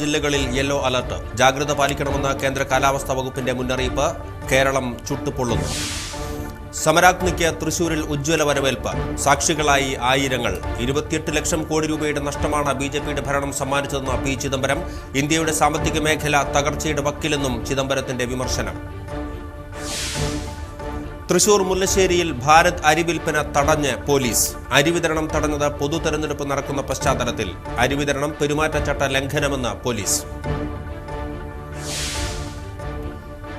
ജില്ലകളിൽ yellow alert. ജാഗ്രത പാലിക്കണമെന്ന് കേന്ദ്ര കാലാവസ്ഥാ വകുപ്പിന്റെ മുന്നറിയിപ്പ് കേരളം ചുട്ടുപൊള്ളുന്നു. സമരാഗ്നിക്ക് തൃശൂരിൽ ഉജ്ജ്വല വരവേൽപ്പ്. സാക്ഷികളായി ആയിരങ്ങൾ. ഇരുപത്തിയെട്ട് ലക്ഷം കോടി രൂപയുടെ നഷ്ടമാണ് ബി ജെ പിയുടെ ഭരണം സമ്മാനിച്ചതെന്ന് പി ചിദംബരം. ഇന്ത്യയുടെ സാമ്പത്തിക മേഖല തകർച്ചയുടെ വക്കിലെന്നും ചിദംബരത്തിന്റെ വിമർശനം. തൃശൂർ മുല്ലശ്ശേരിയിൽ ഭാരത് അരി വിൽപ്പന തടഞ്ഞ് പോലീസ്. അരി വിതരണം തടഞ്ഞത് പൊതു തെരഞ്ഞെടുപ്പ് നടക്കുന്ന പശ്ചാത്തലത്തിൽ. അരി വിതരണം പെരുമാറ്റച്ചട്ട ലംഘനമെന്ന് പോലീസ്.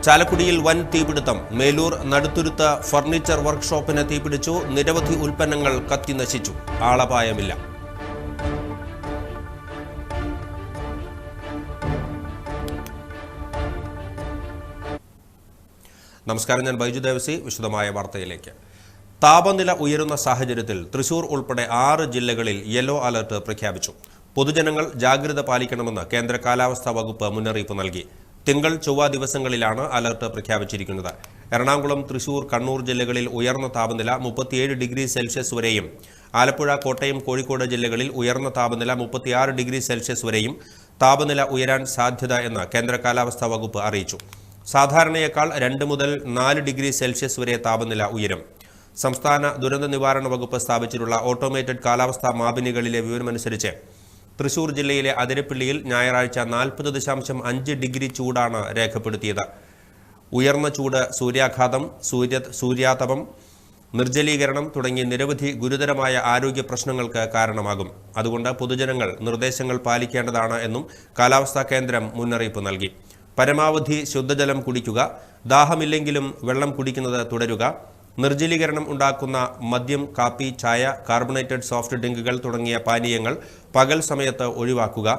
ചാലക്കുടിയിൽ വൻ തീപിടുത്തം. മേലൂർ നടുത്തുരുത്ത് ഫർണിച്ചർ വർക്ക്ഷോപ്പിന് തീപിടിച്ചു. നിരവധി ഉൽപ്പന്നങ്ങൾ കത്തി നശിച്ചു. ആളപായമില്ല. നമസ്കാരം ഞാൻ ബൈജു ദേവസി. വിശദമായ വാർത്തയിലേക്ക്. താപനില ഉയരുന്ന സാഹചര്യത്തിൽ തൃശൂർ ഉൾപ്പെടെ ആറ് ജില്ലകളിൽ യെല്ലോ അലർട്ട് പ്രഖ്യാപിച്ചു. പൊതുജനങ്ങൾ ജാഗ്രത പാലിക്കണമെന്ന് കേന്ദ്ര കാലാവസ്ഥാ വകുപ്പ് മുന്നറിയിപ്പ് നൽകി. തിങ്കൾ ചൊവ്വ ദിവസങ്ങളിലാണ് അലർട്ട് പ്രഖ്യാപിച്ചിരിക്കുന്നത്. എറണാകുളം തൃശൂർ കണ്ണൂർ ജില്ലകളിൽ ഉയർന്ന താപനില മുപ്പത്തിയേഴ് ഡിഗ്രി സെൽഷ്യസ് വരെയും ആലപ്പുഴ കോട്ടയം കോഴിക്കോട് ജില്ലകളിൽ ഉയർന്ന താപനില മുപ്പത്തിയാറ് ഡിഗ്രി സെൽഷ്യസ് വരെയും താപനില ഉയരാൻ സാധ്യത എന്ന് കേന്ദ്ര കാലാവസ്ഥാ വകുപ്പ് അറിയിച്ചു. സാധാരണയേക്കാൾ രണ്ട് മുതൽ നാല് ഡിഗ്രി സെൽഷ്യസ് വരെ താപനില ഉയരും. സംസ്ഥാന ദുരന്ത നിവാരണ വകുപ്പ് സ്ഥാപിച്ചിട്ടുള്ള ഓട്ടോമേറ്റഡ് കാലാവസ്ഥാ മാപിനികളിലെ വിവരമനുസരിച്ച് തൃശൂർ ജില്ലയിലെ അതിരപ്പിള്ളിയിൽ ഞായറാഴ്ച നാൽപ്പത് ദശാംശം അഞ്ച് ഡിഗ്രി ചൂടാണ് രേഖപ്പെടുത്തിയത്. ഉയർന്ന ചൂട് സൂര്യാഘാതം സൂര്യ സൂര്യാതപം നിർജലീകരണം തുടങ്ങി നിരവധി ഗുരുതരമായ ആരോഗ്യ പ്രശ്നങ്ങൾക്ക് കാരണമാകും. അതുകൊണ്ട് പൊതുജനങ്ങൾ നിർദ്ദേശങ്ങൾ പാലിക്കേണ്ടതാണ് എന്നും കാലാവസ്ഥാ കേന്ദ്രം മുന്നറിയിപ്പ് നൽകി. പരമാവധി ശുദ്ധജലം കുടിക്കുക ദാഹമില്ലെങ്കിലും വെള്ളം കുടിക്കുന്നത് തുടരുക നിർജലീകരണം ഉണ്ടാക്കുന്ന മദ്യം കാപ്പി ചായ കാർബണേറ്റഡ് സോഫ്റ്റ് ഡ്രിങ്കുകൾ തുടങ്ങിയ പാനീയങ്ങൾ പകൽ സമയത്ത് ഒഴിവാക്കുക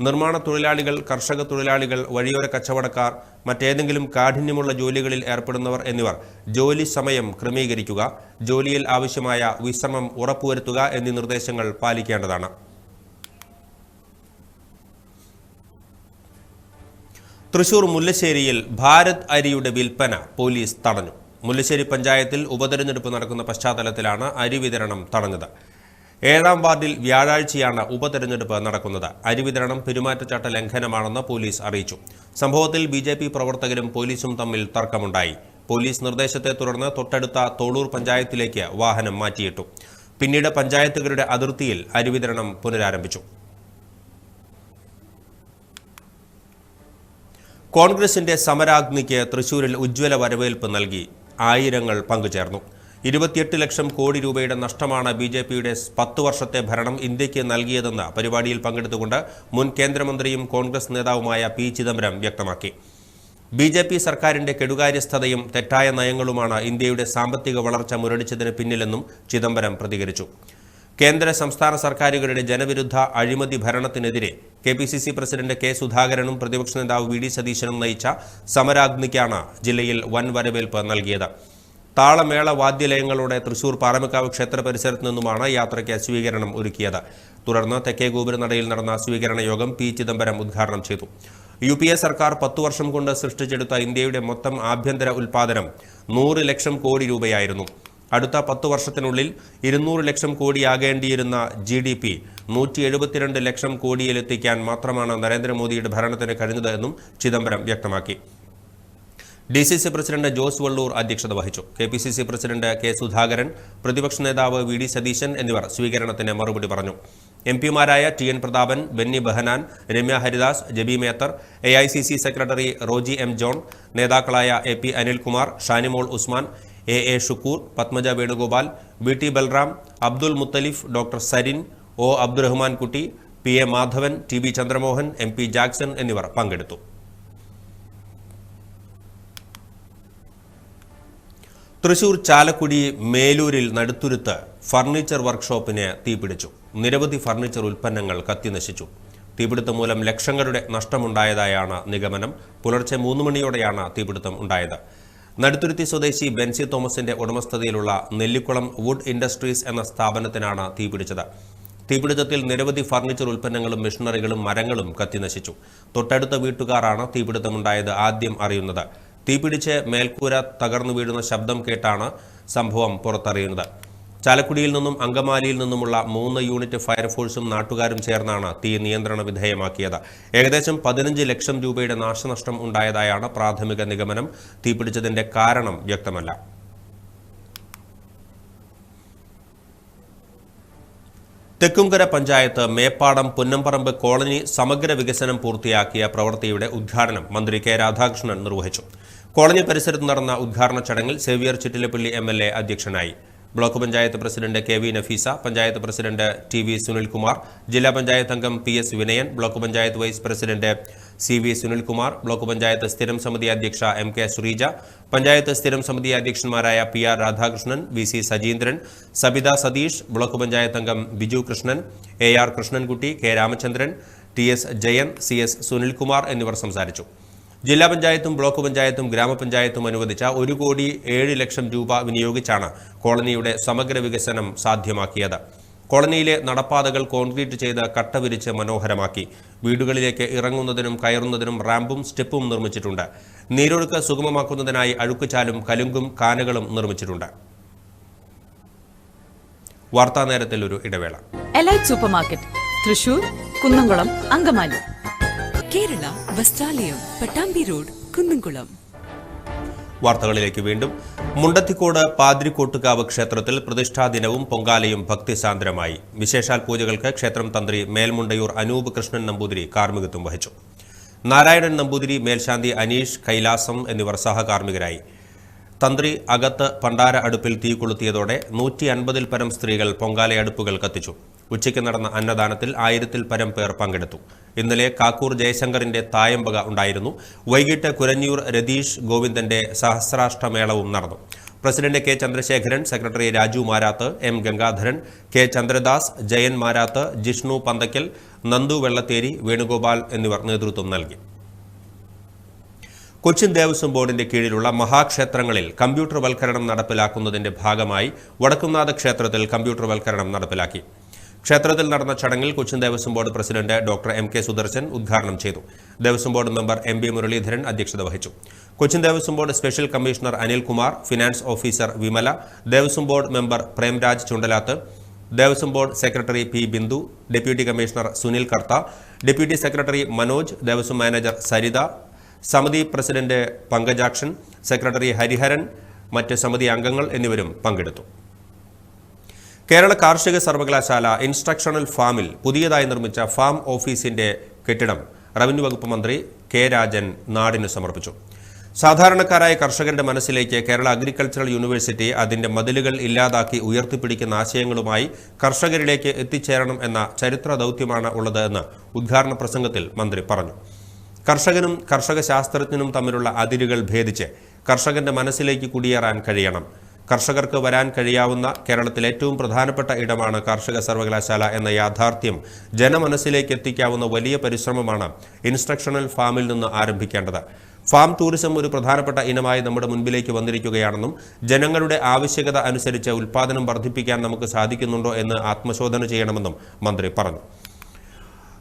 നിർമ്മാണ തൊഴിലാളികൾ കർഷക തൊഴിലാളികൾ വഴിയോര കച്ചവടക്കാർ മറ്റേതെങ്കിലും കാഠിന്യമുള്ള ജോലികളിൽ ഏർപ്പെടുന്നവർ എന്നിവർ ജോലി സമയം ക്രമീകരിക്കുക ജോലിയിൽ ആവശ്യമായ വിശ്രമം ഉറപ്പുവരുത്തുക എന്നീ നിർദ്ദേശങ്ങൾ പാലിക്കേണ്ടതാണ്. തൃശൂർ മുല്ലശ്ശേരിയിൽ ഭാരത് അരിയുടെ വിൽപ്പന പോലീസ് തടഞ്ഞു. മുല്ലശ്ശേരി പഞ്ചായത്തിൽ ഉപതെരഞ്ഞെടുപ്പ് നടക്കുന്ന പശ്ചാത്തലത്തിലാണ് അരി വിതരണം തടഞ്ഞത്. ഏഴാം വാർഡിൽ വ്യാഴാഴ്ചയാണ് ഉപതെരഞ്ഞെടുപ്പ് നടക്കുന്നത്. അരി വിതരണം പെരുമാറ്റച്ചട്ട ലംഘനമാണെന്ന് പോലീസ് അറിയിച്ചു. സംഭവത്തിൽ ബി ജെ പി പ്രവർത്തകരും പോലീസും തമ്മിൽ തർക്കമുണ്ടായി. പോലീസ് നിർദ്ദേശത്തെ തുടർന്ന് തൊട്ടടുത്ത തോളൂർ പഞ്ചായത്തിലേക്ക് വാഹനം മാറ്റിയിട്ടു. പിന്നീട് പഞ്ചായത്തുകളുടെ അതിർത്തിയിൽ അരി വിതരണം പുനരാരംഭിച്ചു. കോൺഗ്രസിന്റെ സമരാഗ്നിക്ക് തൃശൂരിൽ ഉജ്ജ്വല വരവേൽപ്പ് നൽകി ആയിരങ്ങൾ പങ്കുചേർന്നു. ഇരുപത്തിയെട്ട് ലക്ഷം കോടി രൂപയുടെ നഷ്ടമാണ് ബി ജെ പിയുടെ പത്ത് വർഷത്തെ ഭരണം ഇന്ത്യയ്ക്ക് നൽകിയതെന്ന് പരിപാടിയിൽ പങ്കെടുത്തുകൊണ്ട് മുൻ കേന്ദ്രമന്ത്രിയും കോൺഗ്രസ് നേതാവുമായ പി ചിദംബരം വ്യക്തമാക്കി. ബി ജെ പി സർക്കാരിന്റെ കെടുകാര്യസ്ഥതയും തെറ്റായ നയങ്ങളുമാണ് ഇന്ത്യയുടെ സാമ്പത്തിക വളർച്ച മുരടിച്ചതിന് പിന്നിലെന്നും ചിദംബരം പ്രതികരിച്ചു. കേന്ദ്ര സംസ്ഥാന സർക്കാരുകളുടെ ജനവിരുദ്ധ അഴിമതി ഭരണത്തിനെതിരെ K P C C president K സുധാകരനും പ്രതിപക്ഷ നേതാവ് വി ഡി സതീശനും നയിച്ച സമരാഗ്നിക്കാണ് ജില്ലയിൽ വൻ വരവേൽപ്പ് നൽകിയത്. താളമേള വാദ്യലയങ്ങളോടെ തൃശൂർ പാറമക്കാവ് ക്ഷേത്ര പരിസരത്ത് നിന്നുമാണ് യാത്രയ്ക്ക് സ്വീകരണം ഒരുക്കിയത്. തുടർന്ന് തെക്കേ ഗോപുരനടയിൽ നടന്ന സ്വീകരണ യോഗം പി ചിദംബരം ഉദ്ഘാടനം ചെയ്തു. യു പി എ സർക്കാർ പത്തു വർഷം കൊണ്ട് സൃഷ്ടിച്ചെടുത്ത ഇന്ത്യയുടെ മൊത്തം ആഭ്യന്തര ഉൽപാദനം നൂറ് ലക്ഷം കോടി രൂപയായിരുന്നു. അടുത്ത പത്തു വർഷത്തിനുള്ളിൽ ഇരുന്നൂറ് ലക്ഷം കോടിയാകേണ്ടിയിരുന്ന ജി ഡി പി നൂറ്റി എഴുപത്തിരണ്ട് ലക്ഷം കോടിയിലെത്തിക്കാൻ മാത്രമാണ് നരേന്ദ്രമോദിയുടെ ഭരണത്തിന് കഴിഞ്ഞത് എന്നും ചിദംബരം വ്യക്തമാക്കി. D C C president Jose Vallur അധ്യക്ഷത വഹിച്ചു. K P C C president K Sudhakaran പ്രതിപക്ഷ നേതാവ് വി ഡി സതീശൻ എന്നിവർ സ്വീകരണത്തിന് മറുപടി പറഞ്ഞു. M പിമാരായ T N Prathapan Benny Behanan Ramya Haridas Jebi Mather A I C C secretary Roji M John നേതാക്കളായ A P Anilkumar Shanimol Usman A A Shukkur Padmaja Venugopal V T Balram Abdul Muthalif doctor Sarin O Abdurahman Kutty P A Madhavan T B Chandramohan M P Jackson എന്നിവർ പങ്കെടുത്തു. തൃശൂർ ചാലക്കുടി മേലൂരിൽ Naduthuruthu furniture വർക്ക്ഷോപ്പിന് തീപിടിച്ചു. നിരവധി furniture ഉൽപ്പന്നങ്ങൾ കത്തിനശിച്ചു. തീപിടുത്തം മൂലം ലക്ഷങ്ങളുടെ നഷ്ടമുണ്ടായതായാണ് നിഗമനം. പുലർച്ചെ മൂന്ന് മണിയോടെയാണ് തീപിടുത്തം ഉണ്ടായത്. നടുത്തുരുത്തി സ്വദേശി ബെൻസി തോമസിന്റെ ഉടമസ്ഥതയിലുള്ള നെല്ലിക്കുളം വുഡ് ഇൻഡസ്ട്രീസ് എന്ന സ്ഥാപനത്തിനാണ് തീപിടിച്ചത്. തീപിടുത്തത്തിൽ നിരവധി ഫർണിച്ചർ ഉൽപ്പന്നങ്ങളും മെഷീനറികളും മരങ്ങളും കത്തിനശിച്ചു. തൊട്ടടുത്ത വീട്ടുകാരാണ് തീപിടുത്തമുണ്ടായത് ആദ്യം അറിയുന്നത്. തീപിടിച്ച് മേൽക്കൂര തകർന്നു വീഴുന്ന ശബ്ദം കേട്ടാണ് സംഭവം പുറത്തറിയുന്നത്. ചാലക്കുടിയിൽ നിന്നും അങ്കമാലിയിൽ നിന്നുമുള്ള മൂന്ന് യൂണിറ്റ് ഫയർഫോഴ്സും നാട്ടുകാരും ചേർന്നാണ് തീ നിയന്ത്രണ വിധേയമാക്കിയത്. ഏകദേശം പതിനഞ്ച് ലക്ഷം രൂപയുടെ നാശനഷ്ടം ഉണ്ടായതായാണ് പ്രാഥമിക നിഗമനം. തീപിടിച്ചതിന്റെ കാരണം വ്യക്തമല്ല. തെക്കുംകര പഞ്ചായത്ത് മേപ്പാടം പുന്നമ്പറമ്പ് കോളനി സമഗ്ര വികസനം പൂർത്തിയാക്കിയ പ്രവൃത്തിയുടെ ഉദ്ഘാടനം മന്ത്രി കെ രാധാകൃഷ്ണൻ നിർവഹിച്ചു. കോളനി പരിസരത്ത് നടന്ന ഉദ്ഘാടന ചടങ്ങിൽ സേവിയർ ചിറ്റിലപ്പള്ളി എം അധ്യക്ഷനായി. Block panchayat president K V Nafeesa panchayat president T V Sunilkumar ജില്ലാ പഞ്ചായത്ത് അംഗം P S Vinayan block panchayat vice president C V Sunilkumar block panchayat സ്ഥിരം സമിതി അധ്യക്ഷ എം കെ ശ്രീജ പഞ്ചായത്ത് സ്ഥിരം സമിതി അധ്യക്ഷന്മാരായ P R Radhakrishnan V C Sajeendran Sabitha Satheesh block panchayat അംഗം Biju Krishnan A R Krishnankutty K Ramachandran T S Jayan C S Sunilkumar എന്നിവർ സംസാരിച്ചു. ജില്ലാ പഞ്ചായത്തും ബ്ലോക്ക് പഞ്ചായത്തും ഗ്രാമപഞ്ചായത്തും അനുവദിച്ച ഒരു കോടി ഏഴ് ലക്ഷം രൂപ വിനിയോഗിച്ചാണ് കോളനിയുടെ സമഗ്ര വികസനം സാധ്യമാക്കിയത്. കോളനിയിലെ നടപ്പാതകൾ കോൺക്രീറ്റ് ചെയ്ത് കട്ട വിരിച്ച് മനോഹരമാക്കി. വീടുകളിലേക്ക് ഇറങ്ങുന്നതിനും കയറുന്നതിനും റാമ്പും സ്റ്റെപ്പും നിർമ്മിച്ചിട്ടുണ്ട്. നീരൊഴുക്ക് സുഗമമാക്കുന്നതിനായി അഴുക്കുചാലും കലുങ്കും കാനകളും നിർമ്മിച്ചിട്ടുണ്ട്. വാർത്താ നേരത്തിൽ ഒരു ഇടവേള. Elite supermarket Thrissur Kunnamkulam Angamaly. Kerala Vasthralayam Pattambi road Kunnamkulam. വാർത്തകളിലേക്ക് വീണ്ടും. മുണ്ടത്തിക്കോട് പാതിരിക്കോട്ടുകാവ് ക്ഷേത്രത്തിൽ പ്രതിഷ്ഠാ ദിനവും പൊങ്കാലയും ഭക്തിസാന്ദ്രമായി വിശേഷാൽ പൂജകൾക്ക് ക്ഷേത്രം തന്ത്രി മേൽമുണ്ടയൂർ അനൂപ് കൃഷ്ണൻ നമ്പൂതിരി കാർമ്മികത്വം വഹിച്ചു. നാരായണൻ നമ്പൂതിരി മേൽശാന്തി അനീഷ് കൈലാസം എന്നിവർ സഹകാർമ്മികരായി. തന്ത്രി അകത്ത് പണ്ടാര അടുപ്പിൽ തീ കൊളുത്തിയതോടെ നൂറ്റി അൻപതിൽ പരം സ്ത്രീകൾ പൊങ്കാല അടുപ്പുകൾ കത്തിച്ചു. ഉച്ചയ്ക്ക് നടന്ന അന്നദാനത്തിൽ ആയിരത്തിൽ പരം പേർ പങ്കെടുത്തു. ഇന്നലെ കാക്കൂർ ജയശങ്കറിന്റെ തായമ്പക ഉണ്ടായിരുന്നു. വൈകിട്ട് കുരഞ്ഞൂർ രതീഷ് ഗോവിന്ദന്റെ സഹസ്രാഷ്ടമേളവും നടന്നു. President K Chandrasekharan secretary Raju Marath M Gangadharan K Chandradas Jayan Marath Jishnu Panthakkal Nandu Vellatheri Venugopal എന്നിവർ നേതൃത്വം നൽകി. കൊച്ചിൻ ദേവസ്വം ബോർഡിന്റെ കീഴിലുള്ള മഹാക്ഷേത്രങ്ങളിൽ കമ്പ്യൂട്ടർവൽക്കരണം നടപ്പിലാക്കുന്നതിന്റെ ഭാഗമായി വടക്കുംനാഥ ക്ഷേത്രത്തിൽ കമ്പ്യൂട്ടർവൽക്കരണം നടപ്പിലാക്കി. ക്ഷേത്രത്തിൽ നടന്ന ചടങ്ങിൽ Cochin Devaswom board president doctor M K Sudarshan ഉദ്ഘാടനം ചെയ്തു. Devaswom board member M B Muraleedharan അധ്യക്ഷത വഹിച്ചു. Cochin Devaswom board special commissioner Anilkumar finance officer Vimala Devaswom board member Premraj Chundalath Devaswom board secretary P Bindu deputy commissioner Sunil Kartha deputy secretary Manoj Devaswom manager Saritha സമിതി president Pankajakshan secretary Hariharan മറ്റ് സമിതി അംഗങ്ങൾ എന്നിവരും പങ്കെടുത്തു. കേരള കാർഷിക സർവകലാശാല instructional ഫാമിൽ പുതിയതായി നിർമ്മിച്ച ഫാം ഓഫീസിന്റെ കെട്ടിടം റവന്യൂ വകുപ്പ് മന്ത്രി കെ രാജൻ നാടിന് സമർപ്പിച്ചു. സാധാരണക്കാരായ കർഷകരുടെ മനസ്സിലേക്ക് കേരള അഗ്രികൾച്ചറൽ യൂണിവേഴ്സിറ്റി അതിന്റെ മതിലുകൾ ഇല്ലാതാക്കി ഉയർത്തിപ്പിടിക്കുന്ന ആശയങ്ങളുമായി കർഷകരിലേക്ക് എത്തിച്ചേരണം എന്ന ചരിത്ര ദൗത്യമാണ് ഉള്ളത് എന്ന് ഉദ്ഘാടന പ്രസംഗത്തിൽ മന്ത്രി പറഞ്ഞു. കർഷകനും കർഷക ശാസ്ത്രജ്ഞനും തമ്മിലുള്ള അതിരുകൾ ഭേദിച്ച് കർഷകന്റെ മനസ്സിലേക്ക് കുടിയേറാൻ കഴിയണം. കർഷകർക്ക് വരാൻ കഴിയാവുന്ന കേരളത്തിലെ ഏറ്റവും പ്രധാനപ്പെട്ട ഇടമാണ് കാർഷിക സർവകലാശാല എന്ന യാഥാർത്ഥ്യം. ജനമനസ്സിലേക്ക് എത്തിക്കാവുന്ന വലിയ പരിശ്രമമാണ് ഇൻസ്ട്രക്ഷണൽ ഫാമിൽ നിന്ന് ആരംഭിക്കേണ്ടത്. ഫാം ടൂറിസം ഒരു പ്രധാനപ്പെട്ട ഇനമായി നമ്മുടെ മുൻപിലേക്ക് വന്നിരിക്കുകയാണെന്നും ജനങ്ങളുടെ ആവശ്യകത അനുസരിച്ച് ഉൽപ്പാദനം വർദ്ധിപ്പിക്കാൻ നമുക്ക് സാധിക്കുന്നുണ്ടോ എന്ന് ആത്മശോധന ചെയ്യണമെന്നും മന്ത്രി പറഞ്ഞു.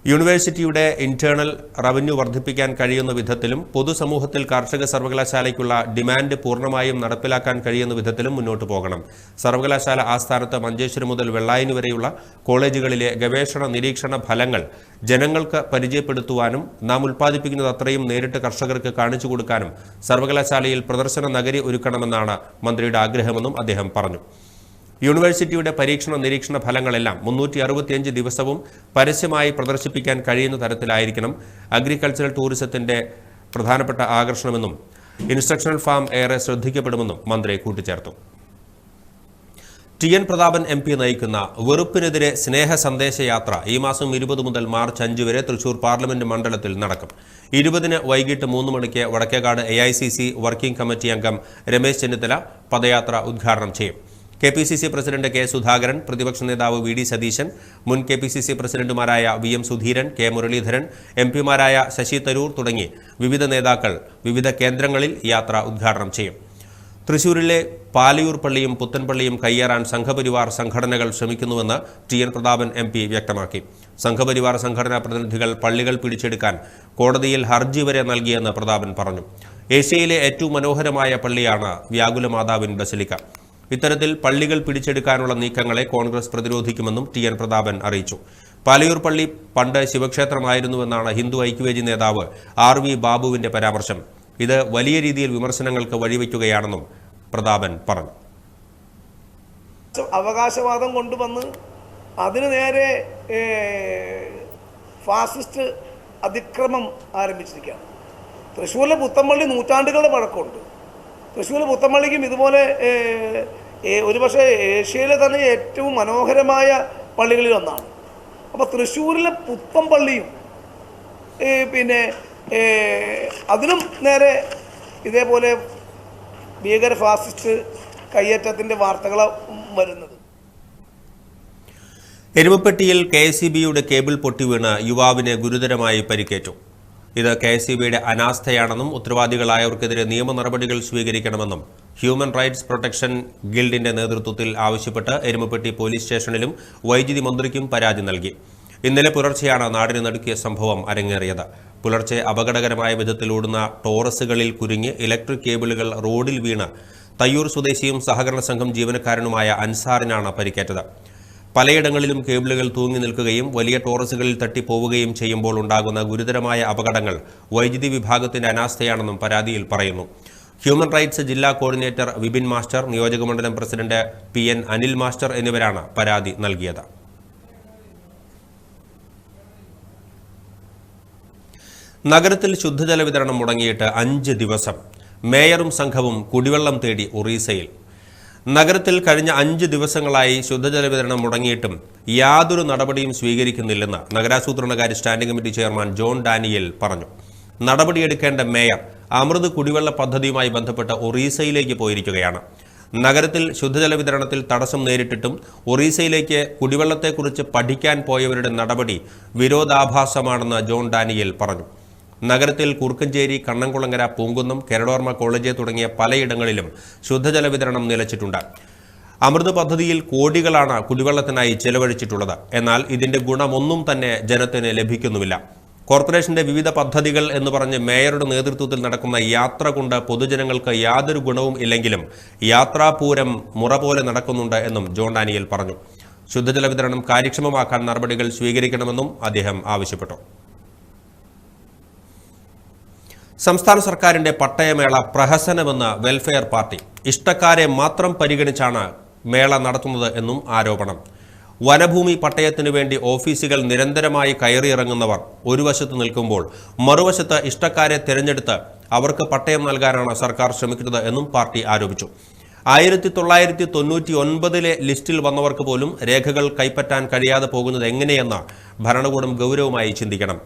യൂണിവേഴ്സിറ്റിയുടെ ഇന്റേണൽ റവന്യൂ വർദ്ധിപ്പിക്കാൻ കഴിയുന്ന വിധത്തിലും പൊതുസമൂഹത്തിൽ കാർഷിക സർവകലാശാലയ്ക്കുള്ള ഡിമാൻഡ് പൂർണമായും നടപ്പിലാക്കാൻ കഴിയുന്ന വിധത്തിലും മുന്നോട്ട് പോകണം. സർവകലാശാല ആസ്ഥാനത്ത് മഞ്ചേശ്വരം മുതൽ വെള്ളായനി വരെയുള്ള കോളേജുകളിലെ ഗവേഷണ നിരീക്ഷണ ഫലങ്ങൾ ജനങ്ങൾക്ക് പരിചയപ്പെടുത്തുവാനും നാം ഉൽപ്പാദിപ്പിക്കുന്നത് അത്രയും നേരിട്ട് കർഷകർക്ക് കാണിച്ചു കൊടുക്കാനും സർവകലാശാലയിൽ പ്രദർശന നഗരി ഒരുക്കണമെന്നാണ് മന്ത്രിയുടെ ആഗ്രഹമെന്നും അദ്ദേഹം പറഞ്ഞു. യൂണിവേഴ്സിറ്റിയുടെ പരീക്ഷണ നിരീക്ഷണ ഫലങ്ങളെല്ലാം മുന്നൂറ്റി അറുപത്തിയഞ്ച് ദിവസവും പരസ്യമായി പ്രദർശിപ്പിക്കാൻ കഴിയുന്ന തരത്തിലായിരിക്കണം അഗ്രികൾച്ചറൽ ടൂറിസത്തിന്റെ പ്രധാനപ്പെട്ട ആകർഷണമെന്നും ഇൻസ്ട്രക്ഷണൽ ഫാം ഏറെ ശ്രദ്ധിക്കപ്പെടുമെന്നും മന്ത്രി കൂട്ടിച്ചേർത്തു. T N Prathapan M P നയിക്കുന്ന വെറുപ്പിനെതിരെ സ്നേഹ സന്ദേശയാത്ര ഈ മാസം ഇരുപത് മുതൽ മാർച്ച് അഞ്ച് വരെ തൃശൂർ പാർലമെന്റ് മണ്ഡലത്തിൽ നടക്കും. ഇരുപതിന് വൈകിട്ട് മൂന്ന് മണിക്ക് വടക്കേകാട് എ വർക്കിംഗ് കമ്മിറ്റി അംഗം രമേശ് ചെന്നിത്തല പദയാത്ര ഉദ്ഘാടനം ചെയ്യും. K P C C president K Sudhakaran പ്രതിപക്ഷ നേതാവ് വി ഡി സതീശൻ മുൻ കെ പി സി സി പ്രസിഡന്റുമാരായ V M Sudheeran K Muraleedharan M പിമാരായ Shashi Tharoor തുടങ്ങി വിവിധ നേതാക്കൾ വിവിധ കേന്ദ്രങ്ങളിൽ യാത്ര ഉദ്ഘാടനം ചെയ്യും. തൃശൂരിലെ പാലയൂർ പള്ളിയും പുത്തൻപള്ളിയും കയ്യേറാൻ സംഘപരിവാർ സംഘടനകൾ ശ്രമിക്കുന്നുവെന്ന് T N Prathapan M P വ്യക്തമാക്കി. സംഘപരിവാർ സംഘടനാ പ്രതിനിധികൾ പള്ളികൾ പിടിച്ചെടുക്കാൻ കോടതിയിൽ ഹർജി വരെ നൽകിയെന്ന് പ്രതാപൻ പറഞ്ഞു. ഏഷ്യയിലെ ഏറ്റവും മനോഹരമായ പള്ളിയാണ് വ്യാകുലമാതാവിൻ ബസലിക്ക. ഇത്തരത്തിൽ പള്ളികൾ പിടിച്ചെടുക്കാനുള്ള നീക്കങ്ങളെ കോൺഗ്രസ് പ്രതിരോധിക്കുമെന്നും ടി എൻ പ്രതാപൻ അറിയിച്ചു. പാലയൂർ പള്ളി പണ്ട് ശിവക്ഷേത്രമായിരുന്നുവെന്നാണ് ഹിന്ദു ഐക്യവേദി നേതാവ് ആർ വി ബാബുവിന്റെ പരാമർശം. ഇത് വലിയ രീതിയിൽ വിമർശനങ്ങൾക്ക് വഴിവെക്കുകയാണെന്നും പ്രതാപൻ പറഞ്ഞു. അവകാശവാദം കൊണ്ടുവന്ന് അതിനു നേരെ ഫാസിസ്റ്റ് അതിക്രമം ആരംഭിച്ചിരിക്കുകയാണ്. തൃശ്ശൂരിലെ പുത്തമ്പള്ളി നൂറ്റാണ്ടുകളുടെ പഴക്കമുണ്ട് തൃശ്ശൂരിലെ പുത്തമ്പള്ളിക്കും ഇതുപോലെ ഒരുപക്ഷെ ഏഷ്യയിലെ തന്നെ ഏറ്റവും മനോഹരമായ പള്ളികളിൽ ഒന്നാണ് അപ്പോൾ തൃശ്ശൂരിലെ പുത്തമ്പള്ളിയും പിന്നെ അതിനും നേരെ ഇതേപോലെ ഭീകര ഫാസിസ്റ്റ് കയ്യേറ്റത്തിന്റെ വാർത്തകൾ വരുന്നത്. എരുമപ്പെട്ടിയിൽ കെ എസ് സി ബിയുടെ കേബിൾ പൊട്ടിവീണ് യുവാവിന് ഗുരുതരമായി പരിക്കേറ്റു. ഇത് കെ എസ് ബിയുടെ അനാസ്ഥയാണെന്നും ഉത്തരവാദികളായവർക്കെതിരെ നിയമ നടപടികൾ സ്വീകരിക്കണമെന്നും ഹ്യൂമൻ റൈറ്റ്സ് പ്രൊട്ടക്ഷൻ ഗിൽഡിന്റെ നേതൃത്വത്തിൽ ആവശ്യപ്പെട്ട് എരുമപ്പെട്ടി പോലീസ് സ്റ്റേഷനിലും വൈദ്യുതി മന്ത്രിക്കും പരാതി നൽകി. ഇന്നലെ പുലർച്ചെയാണ് നാടിന് നടുക്കിയ സംഭവം അരങ്ങേറിയത്. പുലർച്ചെ അപകടകരമായ വിധത്തിൽ ഓടുന്ന ടോറസുകളിൽ കുരുങ്ങി ഇലക്ട്രിക് കേബിളുകൾ റോഡിൽ വീണ് തയ്യൂർ സ്വദേശിയും സഹകരണ സംഘം ജീവനക്കാരനുമായ അൻസാറിനാണ് പരിക്കേറ്റത്. പലയിടങ്ങളിലും കേബിളുകൾ തൂങ്ങി നിൽക്കുകയും വലിയ ടോറസുകളിൽ തട്ടിപ്പോവുകയും ചെയ്യുമ്പോൾ ഉണ്ടാകുന്ന ഗുരുതരമായ അപകടങ്ങൾ വൈദ്യുതി വിഭാഗത്തിന്റെ അനാസ്ഥയാണെന്നും പരാതിയിൽ പറയുന്നു. ഹ്യൂമൻ റൈറ്റ്സ് ജില്ലാ കോർഡിനേറ്റർ വിപിൻ മാസ്റ്റർ നിയോജകമണ്ഡലം president P N Anil master എന്നിവരാണ് പരാതി നൽകിയത്. നഗരത്തിൽ ശുദ്ധജല വിതരണം മുടങ്ങിയിട്ട് അഞ്ച് ദിവസം. മേയറും സംഘവും കുടിവെള്ളം തേടി ഒറീസയിൽ. നഗരത്തിൽ കഴിഞ്ഞ അഞ്ച് ദിവസങ്ങളായി ശുദ്ധജല വിതരണം മുടങ്ങിയിട്ടും യാതൊരു നടപടിയും സ്വീകരിക്കുന്നില്ലെന്ന് നഗരാസൂത്രണകാര്യ standing committee chairman John Daniel പറഞ്ഞു. നടപടിയെടുക്കേണ്ട മേയർ അമൃത് കുടിവെള്ള പദ്ധതിയുമായി ബന്ധപ്പെട്ട് ഒറീസയിലേക്ക് പോയിരിക്കുകയാണ്. നഗരത്തിൽ ശുദ്ധജല വിതരണത്തിൽ തടസ്സം നേരിട്ടിട്ടും ഒറീസയിലേക്ക് കുടിവെള്ളത്തെക്കുറിച്ച് പഠിക്കാൻ പോയവരുടെ നടപടി വിരോധാഭാസമാണെന്ന് ജോൺ ഡാനിയൽ പറഞ്ഞു. നഗരത്തിൽ കുറുക്കഞ്ചേരി കണ്ണംകുളങ്ങര പൂങ്കുന്നം കെരടോർമ കോളേജ് തുടങ്ങിയ പലയിടങ്ങളിലും ശുദ്ധജല വിതരണം നിലച്ചിട്ടുണ്ട്. അമൃത് പദ്ധതിയിൽ കോടികളാണ് കുടിവെള്ളത്തിനായി ചെലവഴിച്ചിട്ടുള്ളത്. എന്നാൽ ഇതിന്റെ ഗുണമൊന്നും തന്നെ ജനത്തിന് ലഭിക്കുന്നുമില്ല. കോർപ്പറേഷന്റെ വിവിധ പദ്ധതികൾ എന്ന് പറഞ്ഞ് മേയറുടെ നേതൃത്വത്തിൽ നടക്കുന്ന യാത്ര കൊണ്ട് പൊതുജനങ്ങൾക്ക് യാതൊരു ഗുണവും ഇല്ലെങ്കിലും യാത്രാപൂരം മുറ പോലെ നടക്കുന്നുണ്ട് എന്നും ജോൺ ഡാനിയൽ പറഞ്ഞു. ശുദ്ധജല വിതരണം കാര്യക്ഷമമാക്കാൻ നടപടികൾ സ്വീകരിക്കണമെന്നും അദ്ദേഹം ആവശ്യപ്പെട്ടു. സംസ്ഥാന സർക്കാരിന്റെ പട്ടയമേള പ്രഹസനമെന്ന വെൽഫെയർ പാർട്ടി ഇഷ്ടക്കാരെ മാത്രം പരിഗണിച്ചാണ് മേള നടത്തുന്നത് എന്നും ആരോപണം. വനഭൂമി പട്ടയത്തിനു വേണ്ടി ഓഫീസുകൾ നിരന്തരമായി കയറിയിറങ്ങുന്നവർ ഒരു വശത്ത് നിൽക്കുമ്പോൾ മറുവശത്ത് ഇഷ്ടക്കാരെ തിരഞ്ഞെടുത്ത് അവർക്ക് പട്ടയം നൽകാനാണ് സർക്കാർ ശ്രമിക്കുന്നത് എന്നും പാർട്ടി ആരോപിച്ചു. ആയിരത്തി തൊള്ളായിരത്തി തൊണ്ണൂറ്റി ഒൻപതിലെ ലിസ്റ്റിൽ വന്നവർക്ക് പോലും രേഖകൾ കൈപ്പറ്റാൻ കഴിയാതെ പോകുന്നത് എങ്ങനെയെന്ന് ഭരണകൂടം ഗൗരവമായി ചിന്തിക്കണം.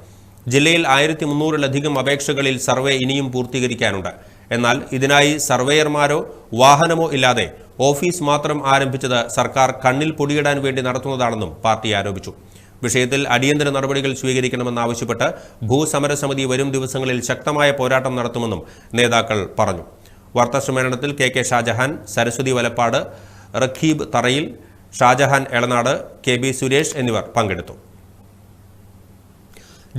ജില്ലയിൽ ആയിരത്തി മുന്നൂറിലധികം അപേക്ഷകളിൽ സർവേ ഇനിയും പൂർത്തീകരിക്കാനുണ്ട്. എന്നാൽ ഇതിനായി സർവേയർമാരോ വാഹനമോ ഇല്ലാതെ ഓഫീസ് മാത്രം ആരംഭിച്ചത് സർക്കാർ കണ്ണിൽ പൊടിയിടാൻ വേണ്ടി നടത്തുന്നതാണെന്നും പാർട്ടി ആരോപിച്ചു. വിഷയത്തിൽ അടിയന്തര നടപടികൾ സ്വീകരിക്കണമെന്നാവശ്യപ്പെട്ട് ഭൂസമരസമിതി വരും ദിവസങ്ങളിൽ ശക്തമായ പോരാട്ടം നടത്തുമെന്നും നേതാക്കൾ പറഞ്ഞു. വാർത്താസമ്മേളനത്തിൽ K K Shajahan Saraswathi Valappad Raqeeb Tharayil Shajahan Elanad K B Suresh എന്നിവർ പങ്കെടുത്തു.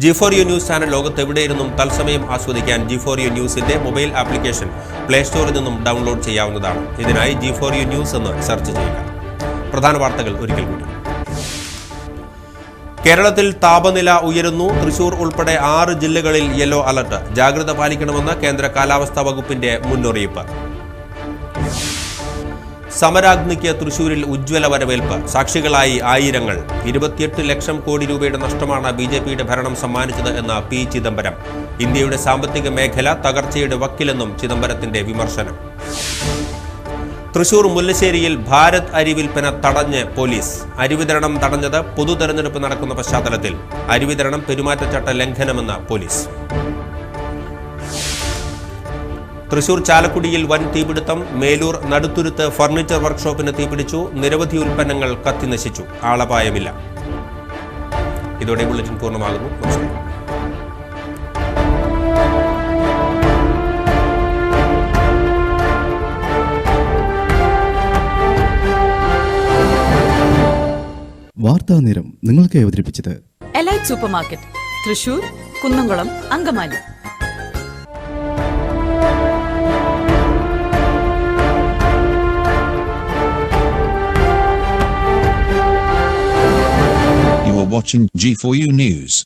G four U news channel ലോകത്തെവിടെയിരുന്നും തത്സമയം ആസ്വദിക്കാൻ ജി ഫോർ യു ന്യൂസിന്റെ മൊബൈൽ ആപ്ലിക്കേഷൻ പ്ലേ സ്റ്റോറിൽ നിന്നും ഡൗൺലോഡ് ചെയ്യാവുന്നതാണ്. ഇതിനായി ജി ഫോർ യു ന്യൂസ് എന്ന് സെർച്ച് ചെയ്യുക. പ്രധാന വാർത്തകൾ ഒരിക്കൽ കൂടി. കേരളത്തിൽ താപനില ഉയരുന്നു. തൃശൂർ ഉൾപ്പെടെ ആറ് ജില്ലകളിൽ യെല്ലോ അലർട്ട് ജാഗ്രത പാലിക്കണമെന്ന് കേന്ദ്ര കാലാവസ്ഥാ വകുപ്പിന്റെ മുന്നറിയിപ്പ്. സമരാഗ്നിക്ക് തൃശൂരിൽ ഉജ്ജ്വല വരവേൽപ്പ്. സാക്ഷികളായി ആയിരങ്ങൾ. ഇരുപത്തിയെട്ട് ലക്ഷം കോടി രൂപയുടെ നഷ്ടമാണ് ബി ജെ പിയുടെ ഭരണം സമ്മാനിച്ചത് എന്ന് പി ചിദംബരം. ഇന്ത്യയുടെ സാമ്പത്തിക മേഖല തകർച്ചയുടെ വക്കിലെന്നും ചിദംബരത്തിന്റെ വിമർശനം. തൃശൂർ മുല്ലശ്ശേരിയിൽ ഭാരത് അരി വിൽപ്പന തടഞ്ഞ് പോലീസ്. അരിവിതരണം തടഞ്ഞത് പൊതു തെരഞ്ഞെടുപ്പ് നടക്കുന്ന പശ്ചാത്തലത്തിൽ. അരിവിതരണം പെരുമാറ്റച്ചട്ട ലംഘനമെന്ന് പോലീസ്. തൃശൂർ ചാലക്കുടിയിൽ വൻ തീപിടുത്തം മേലൂർ നടുത്തുരുത്ത് ഫർണിച്ചർ വർക്ക്ഷോപ്പിന് തീപിടിച്ചു നിരവധി ഉൽപ്പന്നങ്ങൾ കത്തിനശിച്ചു ആളപായമില്ല. ഇതോടെ ബുള്ളറ്റിൻ പൂർണമാകുന്നു. നമസ്കാരം. വാർത്താ നേരം നിങ്ങൾക്ക് അവതരിപ്പിച്ചത് elite super market Thrissur Kunnamkulam Angamaly. Watching G4U News.